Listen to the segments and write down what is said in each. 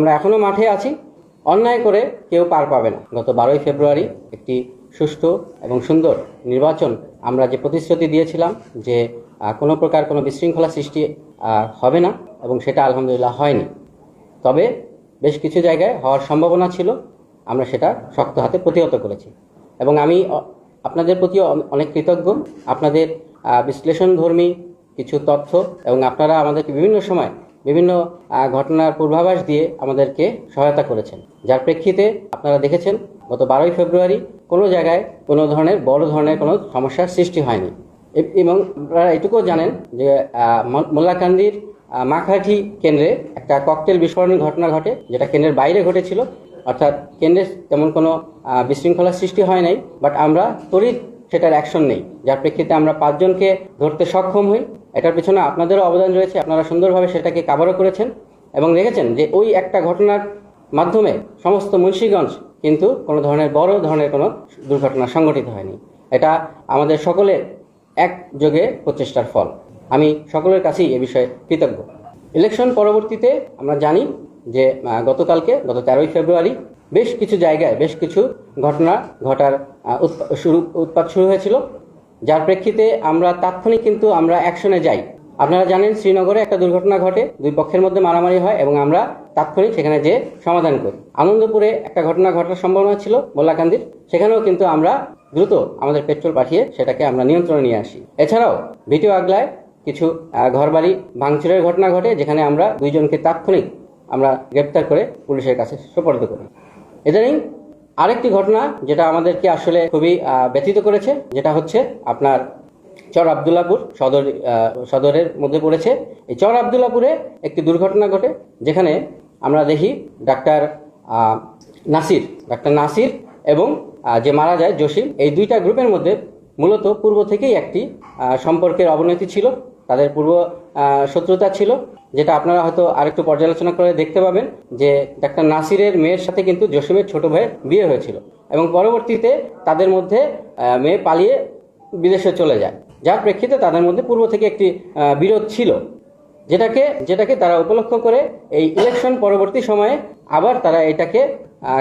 আমরা এখনও মাঠে আছি। অন্যায় করে কেউ পার পাবে না। গত বারোই ফেব্রুয়ারি একটি সুষ্ঠু এবং সুন্দর নির্বাচন আমরা যে প্রতিশ্রুতি দিয়েছিলাম যে কোনো প্রকার কোনো বিশৃঙ্খলা সৃষ্টি হবে না এবং সেটা আলহামদুলিল্লাহ হয়নি। তবে বেশ কিছু জায়গায় হওয়ার সম্ভাবনা ছিল। আমরা সেটা শক্ত হাতে প্রতিহত করেছি। এবং আমি আপনাদের প্রতি অনেক কৃতজ্ঞ। আপনাদের বিশ্লেষণধর্মী কিছু তথ্য এবং আপনারা আমাদেরকে বিভিন্ন সময় বিভিন্ন ঘটনার পূর্বাভাস দিয়ে আমাদেরকে সহায়তা করেছেন। যার প্রেক্ষিতে আপনারা দেখেছেন, গত বারোই ফেব্রুয়ারি কোনো জায়গায় কোনো ধরনের, বড় ধরনের কোনো সমস্যার সৃষ্টি হয়নি। এবং আপনারা এটুকুও জানেন যে মোল্লাকান্দির মাখাঠি কেন্দ্রে একটা ককটেল বিস্ফোরণের ঘটনা ঘটে, যেটা কেন্দ্রের বাইরে ঘটেছিল। অর্থাৎ কেন্দ্রে তেমন কোনো বিশৃঙ্খলার সৃষ্টি হয় নাই, বাট আমরা তড়িৎ সেটার অ্যাকশন নেই। যার প্রেক্ষিতে আমরা পাঁচজনকে ধরতে সক্ষম হই। এটার পিছনে আপনাদেরও অবদান রয়েছে, আপনারা সুন্দরভাবে সেটাকে কাভারও করেছেন এবং দেখেছেন যে ওই একটা ঘটনার মাধ্যমে সমস্ত মুন্সীগঞ্জ কিন্তু কোনো ধরনের বড় ধরনের কোনো দুর্ঘটনা সংঘটিত হয়নি। এটা আমাদের সকলের একযোগে প্রচেষ্টার ফল। আমি সকলের কাছেই এ বিষয়ে কৃতজ্ঞ। ইলেকশন পরবর্তীতে আমরা জানি যে গতকালকে, গত তেরোই ফেব্রুয়ারি বেশ কিছু জায়গায় বেশ কিছু ঘটনা ঘটার শুরু, উৎপাত শুরু হয়েছিল। যার প্রেক্ষিতে আমরা তাৎক্ষণিক কিন্তু আমরা অ্যাকশনে যাই। আপনারা জানেন শ্রীনগরে একটা দুর্ঘটনা ঘটে, দুই পক্ষের মধ্যে মারামারি হয় এবং আমরা তাৎক্ষণিক সেখানে যে সমাধান করি। আনন্দপুরে একটা ঘটনা ঘটার সম্ভাবনা ছিল মোল্লাকান্দির সেখানেও কিন্তু আমরা দ্রুত আমাদের পেট্রোল পাঠিয়ে সেটাকে আমরা নিয়ন্ত্রণে নিয়ে আসি। এছাড়াও ভিডিও আগলায় কিছু ঘরবাড়ি ভাঙচুরের ঘটনা ঘটে, যেখানে আমরা দুইজনকে তাৎক্ষণিক আমরা গ্রেপ্তার করে পুলিশের কাছে সোপর্দ করি। ইদানিং আরেকটি ঘটনা যেটা আমাদেরকে আসলে খুবই ব্যথিত করেছে, যেটা হচ্ছে আপনার চর আবদুল্লাপুর সদর সদরের মধ্যে পড়েছে। এই চর আবদুল্লাপুরে একটি দুর্ঘটনা ঘটে, যেখানে আমরা দেখি ডাক্তার নাসির ডাক্তার নাসির এবং যে মারা যায় জসিম, এই দুইটা গ্রুপের মধ্যে মূলত পূর্ব থেকেই একটি সম্পর্কের অবনতি ছিল। তাদের পূর্ব শত্রুতা ছিল, যেটা আপনারা হয়তো আরেকটু পর্যালোচনা করে দেখতে পাবেন যে ডাক্তার নাসিরের মেয়ের সাথে কিন্তু জসিমের ছোট ভাইয়ের বিয়ে হয়েছিল এবং পরবর্তীতে তাদের মধ্যে মেয়ে পালিয়ে বিদেশে চলে যায়। যার প্রেক্ষিতে তাদের মধ্যে পূর্ব থেকে একটি বিরোধ ছিল, যেটাকে যেটাকে তারা উপলক্ষ করে এই ইলেকশন পরবর্তী সময়ে আবার তারা এটাকে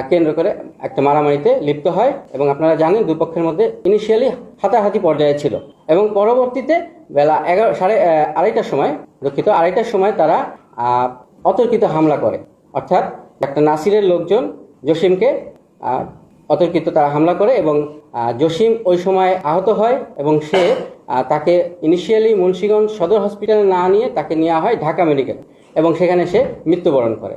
কেন্দ্র করে একটা মারামারিতে লিপ্ত হয় এবং আপনারা জানেন দুই পক্ষের মধ্যে ইনিশিয়ালি হাতাহাতি পর্যায়ে ছিল এবং পরবর্তীতে বেলা এগারো সাড়ে আড়াইটার সময়, দুঃখিত, আড়াইটার সময় তারা অতর্কিত হামলা করে। অর্থাৎ ডাক্তার নাসিরের লোকজন জসিমকে অতর্কিত তারা হামলা করে এবং জসিম ওই সময় আহত হয় এবং সে তাকে ইনিশিয়ালি মুন্সিগঞ্জ সদর হসপিটালে না নিয়ে তাকে নেওয়া হয় ঢাকা মেডিকেল এবং সেখানে সে মৃত্যুবরণ করে।